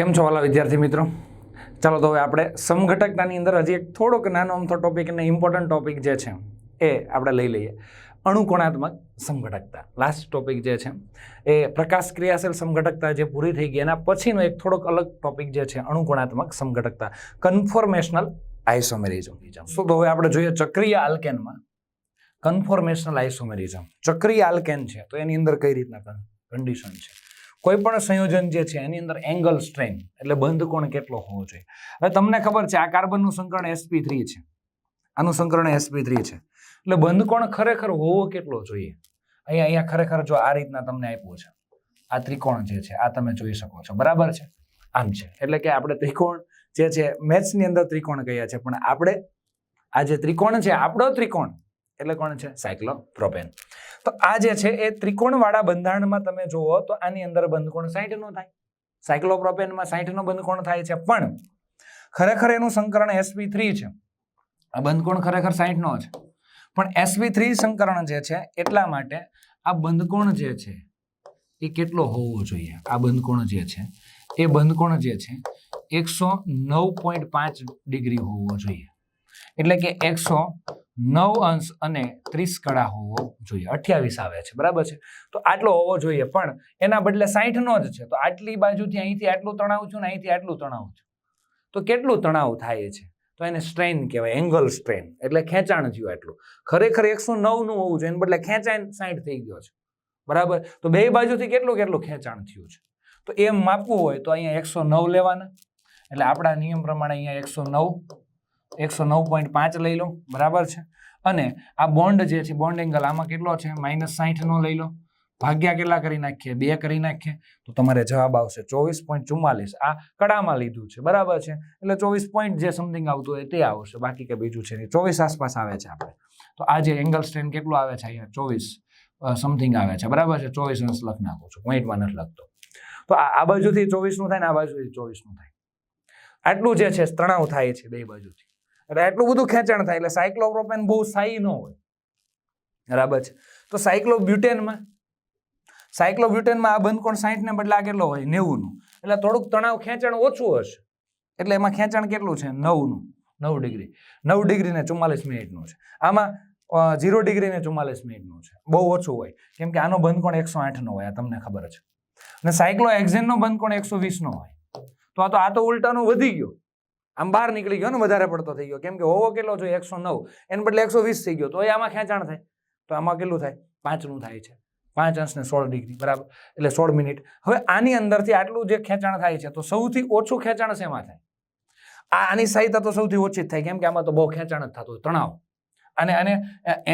કેમ છો વાલા વિદ્યાર્થી મિત્રો? ચાલો તો હવે આપણે સમઘટકતાની અંદર હજી એક થોડોક નાનો અમથો ટોપિક અને ઇમ્પોર્ટન્ટ ટોપિક જે છે એ આપણે લઈ લઈએ. અણુકોણાત્મક સમઘટકતા લાસ્ટ ટોપિક જે છે એ પ્રકાશ ક્રિયાશીલ સમઘટકતા જે પૂરી થઈ ગઈ. એના પછીનો એક થોડોક અલગ ટોપિક જે છે અણુકોણાત્મક સમઘટકતા કન્ફોર્મેશનલ આઇસોમેરિઝમ શું તો હવે આપણે જોઈએ ચક્રીય આલ્કેનમાં કન્ફોર્મેશનલ આઇસોમેરિઝમ ચક્રીય આલ્કેન છે. તો એની અંદર કઈ રીતના કન્ડિશન છે? કોઈ પણ સંયોજન જે છે, એની અંદર એંગલ સ્ટ્રેન એટલે બંધ કોણ કેટલો હોવો જોઈએ. હવે તમને ખબર છે, આ કાર્બનનું સંકરણ એસપી થ્રી છે. આનું સંકરણ એસપી થ્રી છે. એટલે બંધ કોણ ખરેખર હોવો કેટલો જોઈએ? અહીંયા અહીંયા ખરેખર જો આ રીતના તમને આપ્યું છે, આ ત્રિકોણ જે છે, આ તમે જોઈ શકો છો. બરાબર છે? આમ છે. એટલે કે આપણે ત્રિકોણ જે છે, મેથ્સની અંદર ત્રિકોણ કહ્યા છે પણ આપણે આ જે ત્રિકોણ છે, આપણો ત્રિકોણ, એટલે કોણ છે? સાયક્લોપ્રોપેન. તો આ જે છે એ ત્રિકોણવાળા બંધારણમાં તમે જુઓ તો આની અંદર બંધકોણ સાઠ નો થાય. સાયક્લોપ્રોપેનમાં સાઠ નો બંધકોણ થાય છે. પણ ખરેખર એનું સંકરણ એસપી થ્રી છે. આ બંધકોણ ખરેખર સાઠ નો છે. પણ એસપી થ્રી સંકરણ જે છે એટલા માટે આ બંધકોણ જે છે એ કેટલો હોવો જોઈએ? આ બંધકોણ જે છે, એ બંધકોણ જે છે એકસો નવ પોઈન્ટ પાંચ ડિગ્રી હોવો જોઈએ. એટલે કે એકસો નવ અંશ અને ત્રીસ કડા હોવો જોઈએ. અઠ્યાવીસ આવે છે. બરાબર છે? તો આટલો હોવો જોઈએ. પણ એના બદલે સાઠનો જ છે. તો આટલી બાજુથી અહીંથી આટલું તણાવ છું ને અહીંથી આટલું તણાવ છું. તો કેટલું તણાવ થાય છે? તો એને સ્ટ્રેન કહેવાય એંગલ સ્ટ્રેન એટલે ખેંચાણ થયું આટલું. ખરેખર એકસો નવનું હોવું જોઈએ. એને બદલે ખેંચાણ સાઠ થઈ ગયો છે. બરાબર? તો બે બાજુથી કેટલું કેટલું ખેંચાણ થયું છે? તો એમ માપવું હોય તો અહીંયા એકસો નવ લેવાના. એટલે આપણા નિયમ પ્રમાણે અહીંયા એકસો નવ એકસો નવ પોઈન્ટ પાંચ લઈ લો, બરાબર છે? અને આ બોન્ડ જે છે બોન્ડ એંગલ આમાં કેટલો છે? માઇનસ સાહીઠનો લઈ લો. ભાગ્યા કેટલા કરી નાખીએ? બે કરી નાખીએ. તો તમારે જવાબ આવશે ચોવીસ પોઈન્ટ ચુમ્માલીસ આ કડામાં લીધું છે, બરાબર છે? એટલે ચોવીસ પોઈન્ટ જે સમથિંગ આવતું હોય તે આવશે. બાકી કે બીજું છે ચોવીસ આસપાસ આવે છે આપણે. તો આ જે એંગલ સ્ટ્રેન કેટલું આવે છે અહીંયા? ચોવીસ સમથિંગ આવે છે. બરાબર છે? ચોવીસ અંશ લખ નાખું છું. પોઈન્ટમાં નથી લખતો. તો આ બાજુથી ચોવીસનું થાય ને આ બાજુથી ચોવીસનું થાય. આટલું જે છે, તણાવ થાય છે બે બાજુથી. એટલે એટલું બધું ખેંચાણ થાય. એટલે સાયક્લોપ્રોપેન બહુ સાઈ ન હોય. બરાબર છે? તો સાયક્લોબ્યુટેનમાં સાયક્લોબ્યુટેનમાં આ બંધકોણ સાહીઠ ને બદલે આ કેટલો હોય? નેવુંનું. એટલે થોડુંક તણાવ ખેંચાણ ઓછું હશે. એટલે એમાં ખેંચાણ કેટલું છે? નવનું. નવ ડિગ્રી. નવ ડિગ્રી ને ચુમ્માલીસ મિનિટનું છે. આમાં ઝીરો ડિગ્રી ને ચુમ્માલીસ મિનિટનું છે. બહુ ઓછું હોય. કેમ કે આનો બંધકોણ એકસો આઠનો હોય, આ તમને ખબર છે. અને સાયક્લો એક્ઝેનનો બંધકોણ એકસો વીસનો હોય. તો આ તો આ તો ઉલટાનો વધી ગયો. આમ બહાર નીકળી ગયો ને વધારે પડતો થઈ ગયો. કેમ કે હોવો કેટલો જોઈએ? એકસો નવ. એને બદલે એકસો વીસ થઈ ગયો. તો એ આમાં ખેંચાણ થાય. તો આમાં કેટલું થાય? પાંચનું થાય છે. પાંચ અંશ ને સોળ ડિગ્રી. બરાબર? એટલે સોળ મિનિટ. હવે આની અંદરથી આટલું જે ખેંચાણ થાય છે, તો સૌથી ઓછું ખેંચાણ શેમાં થાય? આ આની સહાયતા તો સૌથી ઓછી જ થાય. કેમ કે આમાં તો બહુ ખેંચાણ જ થતું તણાવ. અને આને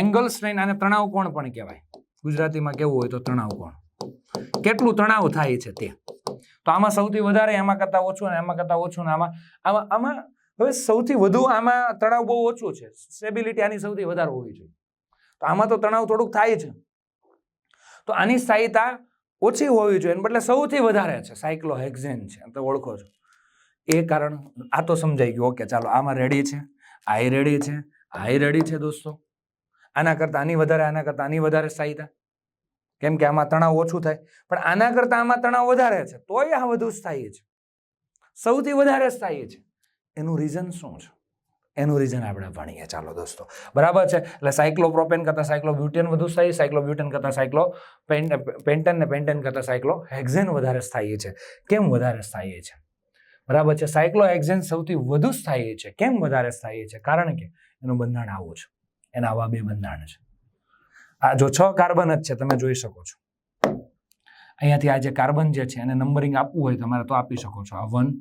એંગલ સ્ટ્રેન આને તણાવ કોણ પણ કહેવાય? ગુજરાતીમાં કેવું હોય તો તણાવ કોણ? કેટલું તણાવ થાય છે તે? તો આમાં સૌથી વધારે એમાં કરતાં ઓછું ને એમાં કરતાં ઓછું ને આમાં આમાં આમાં હવે સૌથી વધુ આમાં તણાવ બહુ ઓછું છે. સ્ટેબિલિટી આની સૌથી વધારે હોવી જોઈએ. તો આમાં તો તણાવ થોડુંક થાય છે. તો આની સ્થાયીતા ઓછી હોવી જોઈએ બદલે સૌથી વધારે છે સાયક્લોહેક્ઝેન છે તો ઓળખો છો. એ કારણ, આ તો સમજાઈ ગયું. ઓકે, ચાલો, આમાં રેડી છે આઈ રેડી છે આઈ રેડી છે દોસ્તો. આના કરતાં, આની વધારે, આના કરતાં આની વધારે સ્થાયીતા કેમ કે આમાં તણાવ ઓછું થાય. પણ આના કરતાં આમાં તણાવ વધારે છે, તોય આ વધુ સ્થાયી છે. સૌથી વધારે સ્થાયી છે. એનું રીઝન શું છે? એનું રીઝન આપણે ભણીએ. ચાલો દોસ્તો. બરાબર છે? એટલે સાયક્લોપ્રોપેન કરતાં સાયક્લોબ્યુટેન વધુ સ્થાયી સાયક્લોબ્યુટેન કરતાં સાયક્લો પેન્ટન ને પેન્ટેન કરતાં સાયક્લો હેક્ઝેન વધારે સ્થાયી છે. કેમ વધારે સ્થાયી છે? બરાબર છે? સાયક્લો હેક્ઝેન સૌથી વધુ સ્થાયી છે. કેમ વધારે સ્થાયી છે? કારણ કે એનું બંધારણ આવું છે. એના આવા બે બંધારણ છે. આ જો છ કાર્બન જ છે, તમે જોઈ શકો છો. અહીંયાથી આ જે કાર્બન જે છે, એને નંબરિંગ આપવું હોય તમારે તો આપી શકો છો. આ one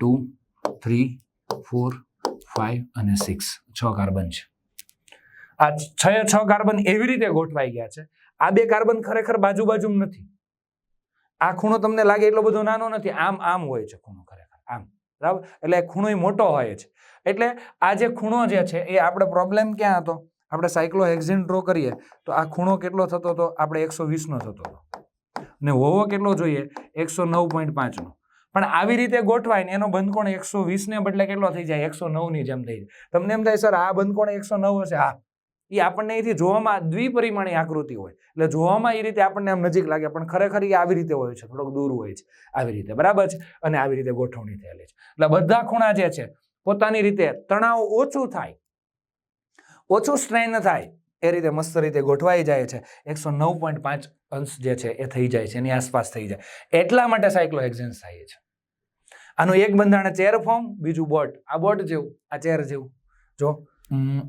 two three four five અને સિક્સ છ કાર્બન છે. આ છ છ કાર્બન એવી રીતે ગોઠવાઈ ગયા છે. આ બે કાર્બન ખરેખર બાજુ બાજુ નથી. આ ખૂણો તમને લાગે એટલો બધો નાનો નથી. આમ આમ હોય છે ખૂણો ખરેખર. આમ. બરાબર? એટલે ખૂણો મોટો હોય છે. એટલે આ જે ખૂણો જે છે, એ આપણે પ્રોબ્લેમ ક્યાં હતો? આપણે સાયક્લો હેક્ઝિન ડ્રો કરીએ, તો આ ખૂણો કેટલો થતો હતો? આપણે એકસો વીસનો થતો હતો. અને હોવો કેટલો જોઈએ? એકસો નવ પોઈન્ટ પાંચનો. પણ આવી રીતે ગોઠવાય ને એનો બંધકોણ એકસો વીસને બદલે કેટલો થઈ જાય? એકસો નવની જેમ થઈ જાય. તમને એમ થાય, સર, આ બંધકોણ એકસો નવ હશે? હા. એ આપણને અહીંથી જોવામાં દ્વિપરિમાણીય આકૃતિ હોય. એટલે જોવામાં એ રીતે આપણને આમ નજીક લાગે, પણ ખરેખર એ આવી રીતે હોય છે. થોડોક દૂર હોય છે. આવી રીતે. બરાબર છે? અને આવી રીતે ગોઠવણી થયેલી છે. એટલે બધા ખૂણા જે છે, પોતાની રીતે તણાવ ઓછું થાય ઓછું સ્ટ્રેન થાય, એ રીતે મસ્ત રીતે ગોઠવાઈ જાય છે. એકસો નવ પોઈન્ટ પાંચ અંશ જે છે એ થઈ જાય છે, એની આસપાસ થઈ જાય. એટલા માટે સાયક્લોહેક્ઝેન્સ થાય છે. આનું એક બંધારણ ચેર ફોર્મ બીજું બોટ આ બોટ જેવું, આ ચેર જેવું. જો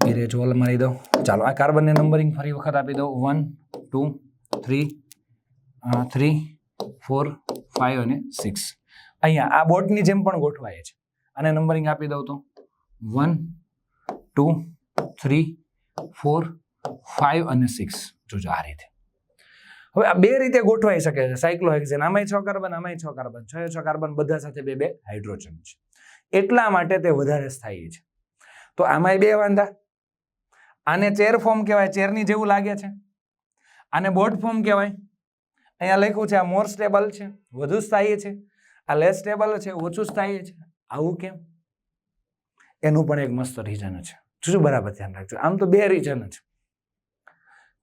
એ રે જોલ મારી દઉં. ચાલો, આ કાર્બનને નંબરિંગ ફરી વખત આપી દઉં. One two three three four five અને સિક્સ અહીંયા આ બોટની જેમ પણ ગોઠવાય છે. આને નંબરિંગ આપી દઉં તો. One two three, four, five અને સિક્સ જોજો આ રીતે. હવે આ બે રીતે ગોઠવાઈ શકે છે. સાયક્લોહેક્ઝેન, આમાંય છ કાર્બન, આમાંય છ કાર્બન. છ છ કાર્બન બધા સાથે બે બે હાઇડ્રોજન છે. એટલા માટે તે વધારે સ્થાયી છે. તો આમાંય બે વાંધા. આને ચેર ફોર્મ કહેવાય. ચેરની જેવું લાગે છે. આને બોટ ફોર્મ કહેવાય. અહીંયા લખ્યું છે આ મોર સ્ટેબલ છે. વધુ સ્થાયી છે. આ લેસ સ્ટેબલ છે. ઓછું સ્થાયી છે. આવું કેમ? એનું પણ એક મસ્ત રીઝન છે. શું બરાબર ધ્યાન રાખજો. આમ તો બે રીઝન છે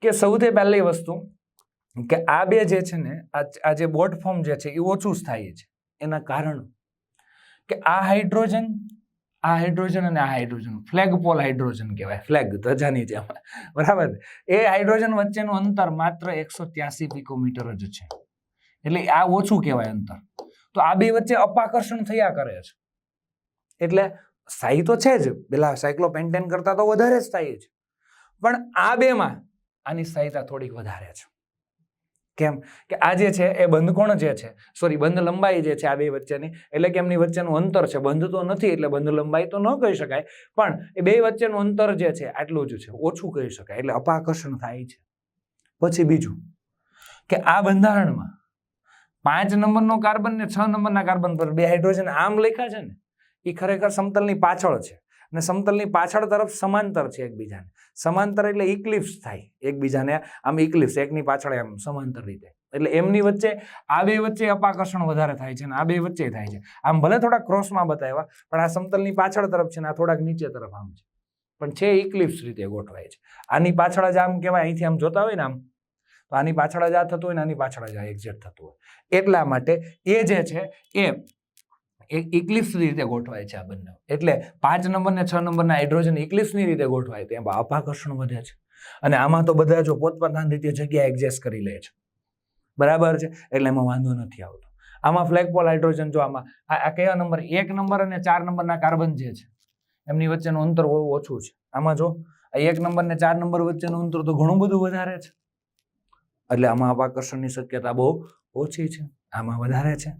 કે સૌથી પહેલી વસ્તુ કે આ બે જે છે ને, આ જે બોટ ફોર્મ જે છે, એ ઓછું સ્થાયી છે. એના કારણ કે આ હાઇડ્રોજન આ હાઇડ્રોજન અને આ હાઇડ્રોજન ફ્લેગ પોલ હાઇડ્રોજન કહેવાય. ફ્લેગ ધજાની જેમ. બરાબર? એ હાઇડ્રોજન વચ્ચેનું અંતર માત્ર એકસો ત્યાસી પિકોમીટર જ છે. એટલે આ ઓછું કહેવાય અંતર. તો આ બે વચ્ચે અપાકર્ષણ થયા કરે છે. એટલે સ્થાયી તો છે જ. પેલા સાયક્લોપેન્ટેન કરતાં તો વધારે સ્થાયી છે. પણ આ બેમાં આની સ્થાયીતા થોડીક વધારે છે. કેમ? કે આ જે છે એ બંધકોણ જે છે સોરી બંધ લંબાઈ જે છે આ બે વચ્ચેની, એટલે કે એમની વચ્ચેનું અંતર છે. બંધ તો નથી, એટલે બંધ લંબાઈ તો ન કહી શકાય. પણ એ બે વચ્ચેનું અંતર જે છે આટલું જ છે, ઓછું કહી શકાય, એટલે અપાકર્ષણ થાય છે. પછી બીજું, કે આ બંધારણમાં પાંચ નંબરનો કાર્બન ને છ નંબરના કાર્બન પર બે હાઇડ્રોજન આમ લખ્યા છે ને એ ખરેખર સમતલની પાછળ છે. અને સમતલની પાછળ તરફ સમાંતર છે એકબીજાને. સમાંતર એટલે ઇક્લિપ્સ થાય એકબીજાને. આમ ઇક્લિપ્સ એકની પાછળ એમ સમાંતર રીતે. એટલે એમની વચ્ચે, આ બે વચ્ચે અપાકર્ષણ વધારે થાય છે અને આ બે વચ્ચે થાય છે. આમ ભલે થોડા ક્રોસમાં બતાવ્યા, પણ આ સમતલની પાછળ તરફ છે ને આ થોડાક નીચે તરફ આમ છે. પણ છે ઇક્લિપ્સ રીતે ગોઠવાય છે. આની પાછળ જ આમ કહેવાય, અહીંથી આમ જોતા હોય ને આમ, તો આની પાછળ જ આ થતું હોય ને આની પાછળ જ આ એક્ઝેક્ટ થતું હોય. એટલા માટે એ જે છે, એ ઇક્લિપ્સની રીતે ગોઠવાય છે આ બંને. એટલે પાંચ નંબર ને છ નંબરના હાઇડ્રોજન ઇક્લિપ્સની રીતે ગોઠવાય તેમાં અપાકર્ષણ વધે છે. અને આમાં તો બધા જો પોતપોતાની રીતે જગ્યા એડજસ્ટ કરી લે છે. બરાબર છે? એટલે એમાં વાંધો નથી આવતો. આમાં ફ્લેગપોલ હાઇડ્રોજન જો આમાં, આ કયા નંબર? એક નંબર અને ચાર નંબરના કાર્બન જે છે, એમની વચ્ચેનું અંતર બહુ ઓછું છે. આમાં જો એક નંબર ને ચાર નંબર વચ્ચેનું અંતર તો ઘણું બધું વધારે છે. એટલે આમાં અપાકર્ષણની શક્યતા બહુ ઓછી છે. આમાં વધારે છે.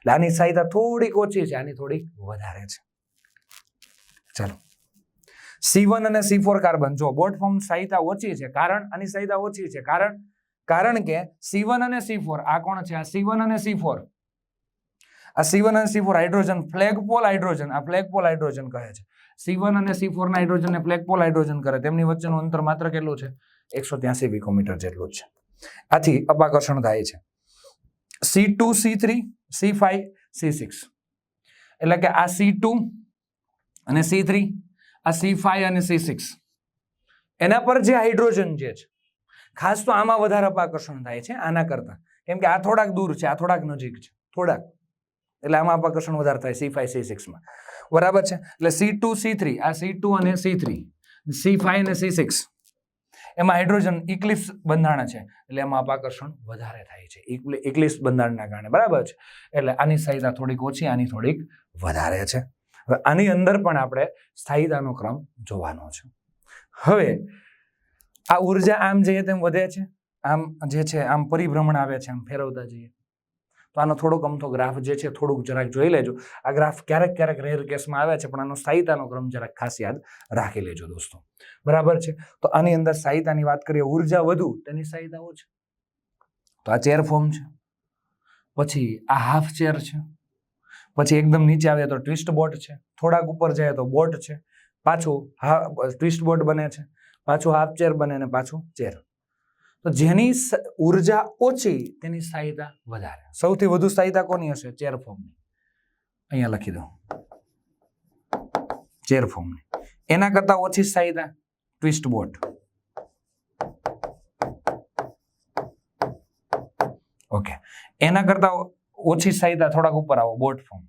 એટલે આની સહાયતા થોડીક ઓછી છે, આની થોડીક વધારે છે. ચાલો. સી વન અને સી ફોર કાર્બન, જો બોટ ફોર્મ સહિતા ઓછી છે, કારણ આની સહાયતા ઓછી છે, કારણ કારણ કે સી વન અને સી ફોર આ કોણ છે? આ સી વન અને સી ફોર આ સી વન અને C four hydrogen flagpole hydrogen, આ ફ્લેગપોલ હાઇડ્રોજન કહે છે. સી વન અને સી ફોર હાઇડ્રોજન ને ફ્લેગપોલ હાઇડ્રોજન કરે તેમની વચ્ચેનું અંતર માત્ર કેટલું છે? એકસો ત્યાસી વિકોમીટર જેટલું છે. આથી અપાકર્ષણ થાય છે. C two C three C five C six એટલે કે આ સી ટુ અને સી થ્રી આ સી ફાઈવ અને સી સિક્સ એના પર જે હાઇડ્રોજન જે છે, ખાસ તો આમાં વધારે અપાકર્ષણ થાય છે આના કરતાં. કેમ કે આ થોડાક દૂર છે, આ થોડાક નજીક છે, થોડાક. એટલે આમાં અપાકર્ષણ વધારે થાય સી ફાઈવ સી સિક્સમાં બરાબર છે? એટલે સી ટુ સી થ્રી આ સી ટુ અને સી થ્રી સી ફાઈવ અને સી સિક્સ એમાં હાઇડ્રોજન ઇક્લિપ્સ બંધારણ છે. એટલે એમાં અપાકર્ષણ વધારે થાય છે. એકલીસ બંધારણના કારણે. બરાબર છે? એટલે આની સ્થાયીતા થોડીક ઓછી, આની થોડીક વધારે છે. હવે આની અંદર પણ આપણે સ્થાયીતાનો ક્રમ જોવાનો છે. હવે, આ ઊર્જા આમ જઈએ તેમ વધે છે? આમ જે છે, આમ પરિભ્રમણ આવે છે, આમ ફેરવતા જઈએ. તો આનો થોડોક અમથો ગ્રાફ જે છે થોડુંક જરાક જોઈ લેજો. આ ગ્રાફ ક્યારેક ક્યારેક રેર કેસમાં આવે છે, પણ આનો સાહિતાનો ક્રમ જરાક ખાસ યાદ રાખી લેજો દોસ્તો. બરાબર છે? તો આની અંદર સાહિતાની વાત કરીએ, ઊર્જા વધુ તેની સાહિતા ઓછી. તો આ ચેર ફોર્મ છે. પછી આ હાફ ચેર છે. પછી એકદમ નીચે આવે તો ટ્વિસ્ટ બોટ છે. થોડાક ઉપર જાય તો બોટ છે. પાછું હા ટ્વિસ્ટ બોટ બને છે. પાછું હાફ ચેર બને ને પાછું ચેર તો જેની ઊર્જા ઓછી તેની સ્થાયીતા વધારે. સૌથી વધુ સ્થાયીતા કોની હશે? ચેર ચેરફોર્મની અહીંયા લખી દઉં. ચેર ચેરફોર્મની એના કરતાં ઓછી સ્થાયીતા ટ્વિસ્ટ બોટ ઓકે એના કરતાં ઓછી સ્થાયીતા થોડાક ઉપર આવો બોટ ફોર્મ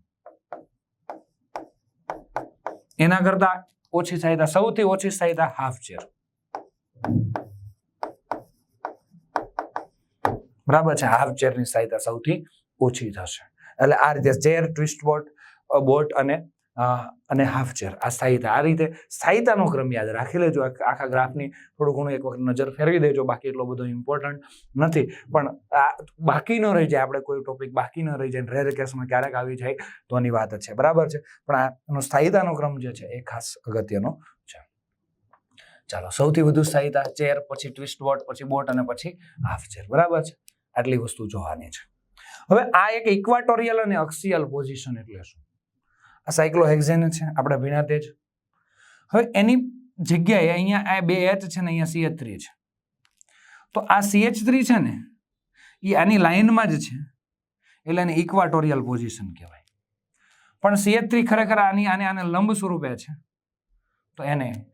એના કરતાં ઓછી સ્થાયીતા સૌથી ઓછી સ્થાયીતા હાફ ચેર બરાબર છે? હાફ ચેરની સહાયતા સૌથી ઓછી થશે. એટલે આ રીતે ચેર ટ્વિસ્ટ બોટ બોટ અને અને હાફ ચેર આ સ્થાયીતા આ રીતે સ્થાયીતાનો ક્રમ યાદ રાખી લેજો. આખા ગ્રાફની થોડું ઘણું એક વખત નજર ફેરવી દેજો. બાકી એટલો બધો ઇમ્પોર્ટન્ટ નથી. પણ આ બાકી ન રહી જાય, આપણે કોઈ ટોપિક બાકી ન રહી જાય રેર કેસમાં ક્યારેક આવી જાય, તો એની વાત છે. બરાબર છે? પણ આનો એનો ક્રમ જે છે એ ખાસ અગત્યનો છે. ચાલો, સૌથી વધુ સ્થાયીતા ચેર પછી ટ્વિસ્ટ બોટ પછી બોટ અને પછી હાફ ચેર બરાબર છે? આટલી વસ્તુ જોવાની છે. હવે આ એક ઇક્વાટોરિયલ અને અક્સિયલ પોઝિશન એટલે શું? આ સાયક્લોહેક્ઝેન છે, આપણે ભીણા તે જ હવે એની જગ્યાએ અહીંયા આ બે એચ છે ને અહીંયા સીએચ થ્રી છે. તો આ સીએચ થ્રી છે ને, એ આની લાઇનમાં જ છે. એટલે એને ઇક્વાટોરિયલ પોઝિશન કહેવાય. પણ સીએચ થ્રી ખરેખર આની, આને આને લંબ સ્વરૂપે છે. તો એને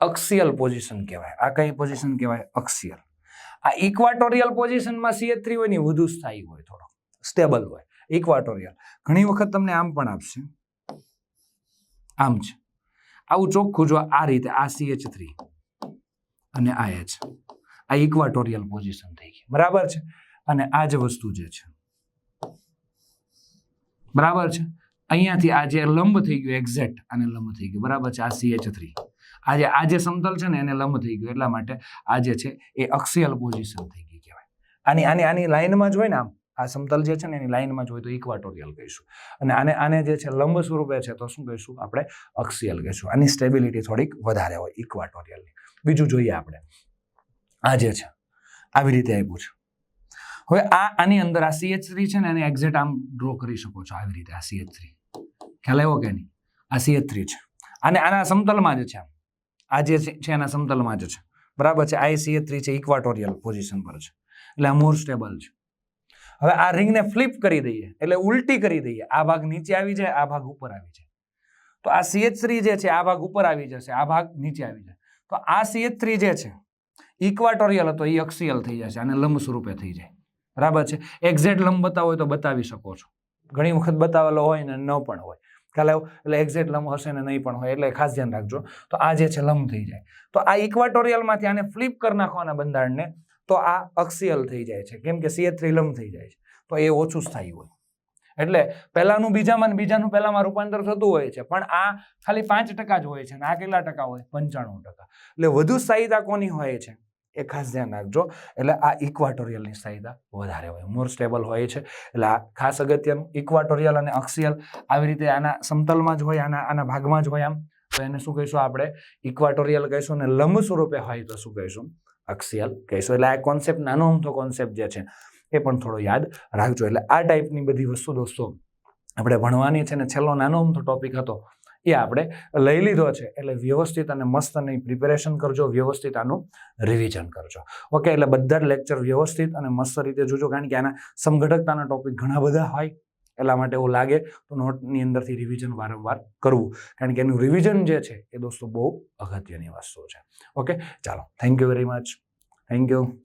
અક્સિયલ પોઝિશન કહેવાય. આ કઈ પોઝિશન કહેવાય? અક્સિયલ આ ઇક્વાટોરિયલ પોઝિશનમાં સીએચ થ્રી હોય ને વધુ સ્થાયી હોય થોડો સ્ટેબલ હોય ઇક્વાટોરિયલ ઘણી વખત તમને આમ પણ આપશે. આમ છે આવું ચોખ્ખું જો આ રીતે, આ સીએચ થ્રી અને આ એચ આ ઇક્વાટોરિયલ પોઝિશન થઈ ગઈ. બરાબર છે? અને આ જ વસ્તુ જે છે. બરાબર છે? અહીંયાથી આ જે લંબ થઈ ગયું એક્ઝેક્ટ આને લંબ થઈ ગયું. બરાબર છે? આ સીએચ થ્રી આ જે આ જે સમતલ છે ને એને લંબ થઈ ગયું, એટલા માટે આ જે છે એ અક્ષિયલ પોઝિશન થઈ ગઈ કહેવાય. આની આની આની લાઈનમાં જ હોય ને આમ, આ સમતલ જે છે ને એની લાઈનમાં જ હોય તો ઇક્વાટોરિયલ કહીશું. અને આને આને જે છે લંબ સ્વરૂપે છે તો શું કહીશું આપણે? અક્સિયલ કહીશું. આની સ્ટેબિલિટી થોડીક વધારે હોય ઇક્વાટોરિયલની બીજું જોઈએ આપણે. આ જે છે, આવી રીતે આપ્યું છે. હવે આ આની અંદર આ સીએચ થ્રી છે ને એને એક્ઝેક્ટ આમ ડ્રો કરી શકો છો આવી રીતે, આ સીએચ થ્રી ખ્યાલ આવ્યો કે નહીં? આ સીએચ થ્રી છે. અને આના સમતલમાં જ છે આમ આ જે છે એના સમતલમાં જ છે. બરાબર છે? આઈસીએ થ્રી છે ઇક્વાટોરિયલ પોઝિશન પર છે. એટલે આ મોર સ્ટેબલ છે. હવે આ રિંગને ફ્લિપ કરી દઈએ, એટલે ઉલટી કરી દઈએ. આ ભાગ નીચે આવી જાય, આ ભાગ ઉપર આવી જાય. તો આ સીએચ થ્રી જે છે, આ ભાગ ઉપર આવી જશે, આ ભાગ નીચે આવી જાય. તો આ સીએચ થ્રી જે છે ઇક્વાટોરિયલ હતો એ અક્સિયલ થઈ જશે અને લંબ સ્વરૂપે થઈ જાય. બરાબર છે? એક્ઝેક્ટ લંબ બતાવો હોય તો બતાવી શકો છો. ઘણી વખત બતાવેલો હોય ને ન પણ હોય. ખ્યાલ આવ્યો? એટલે એક્ઝેક્ટ લંબ હશે ને નહીં પણ હોય, એટલે ખાસ ધ્યાન રાખજો. તો આ જે છે, લંબ થઈ જાય. તો આ ઇક્વાટોરિયલમાંથી આને ફ્લિપ કરી નાખવાના બંધારણને, તો આ અક્સિયલ થઈ જાય છે. કેમ કે સીએચ થ્રી લંબ થઈ જાય છે. તો એ ઓછું સ્થાયી હોય. એટલે પહેલાનું બીજામાં ને બીજાનું પહેલામાં રૂપાંતર થતું હોય છે. પણ આ ખાલી પાંચ ટકા જ હોય છે ને આ કેટલા ટકા હોય? પંચાણું ટકા. એટલે વધુ સ્થાયીતા કોની હોય છે? એ ખાસ ધ્યાન રાખજો. એટલે આ ઇક્વાટોરિયલની સ્થાયીતા વધારે હોય. મોર સ્ટેબલ હોય છે. એટલે આ ખાસ અગત્યનું ઇક્વાટોરિયલ અને અક્સિયલ આવી રીતે આના સમતલમાં જ હોય, આના આના ભાગમાં જ હોય આમ. તો એને શું કહીશું આપણે? ઇક્વાટોરિયલ કહીશું અને લંબ સ્વરૂપે હોય તો શું કહીશું? અક્સિયલ કહીશું. એટલે આ કોન્સેપ્ટ નાનો અમથો કોન્સેપ્ટ જે છે, એ પણ થોડો યાદ રાખજો. એટલે આ ટાઈપની બધી વસ્તુ દોસ્તો, આપણે ભણવાની છે ને છેલ્લો નાનો અમથો ટોપિક હતો. એ આપણે લઈ લીધો છે. એટલે વ્યવસ્થિત અને મસ્ત અને પ્રિપેરેશન કરજો, વ્યવસ્થિત આનું રિવિઝન કરજો. ઓકે એટલે બધા જ લેક્ચર વ્યવસ્થિત અને મસ્ત રીતે જોજો. કારણ કે આના સમઘટકતાના ટોપિક ઘણા બધા હોય. એટલા માટે એવું લાગે તો નોટની અંદરથી રિવિઝન વારંવાર કરવું. કારણ કે એનું રિવિઝન જે છે એ દોસ્તો બહુ અગત્યની વસ્તુ છે. ઓકે ચાલો. Thank you very much thank you